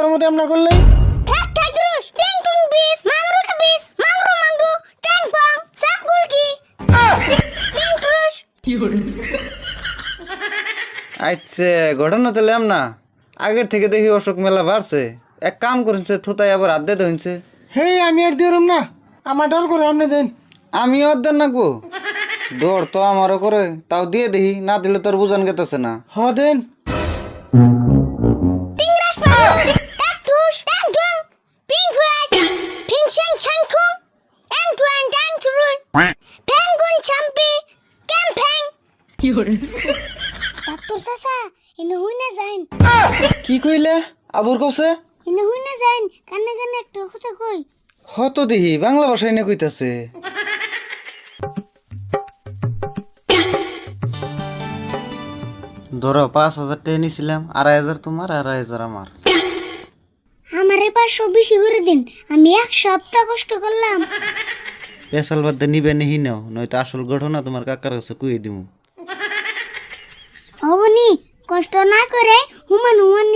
তোর মতো এমন করলে আচ্ছা ঘটনা তাহলে এম না। আগের থেকে দেখি অশোক মেলা বাড়ছে। এক কাম করেছে থুতাই আবার আদ্যে হইছে। হেই আমি আর দিলাম না। আমার ডর করে আপনি দেন। আমি অর্ধেক নাকবো ডর তো আমারও করে। তাও দিয়ে দেখি না দিলে তোর বুঝান গেতেছে না। হ দেন। ট্যাং ট্রুন ট্যাং গুন চাম্পি ক্যাম ফ্যাং ডাক্তার চাচা এনে হুই না যাইন কি কইলে? আবুর কছে এনে হুই না যাইন কানে কানে একটা কথা কই। হত দেখি বাংলা ভাষায় না কইতাছে। ধরো পাঁচ হাজার টাকা নিছিলাম আড়াই হাজার তোমার আড়াই হাজার আমারে। পাঁচশো বেশি করে দিন। আমি এক সপ্তাহ কষ্ট করলাম। পেশাল বাদ নিবে নিহি নাও নয়তো আসল ঘটনা তোমার কাকার কাছে কুয়ে দিব অবনি কষ্ট না করে হুমান হুমান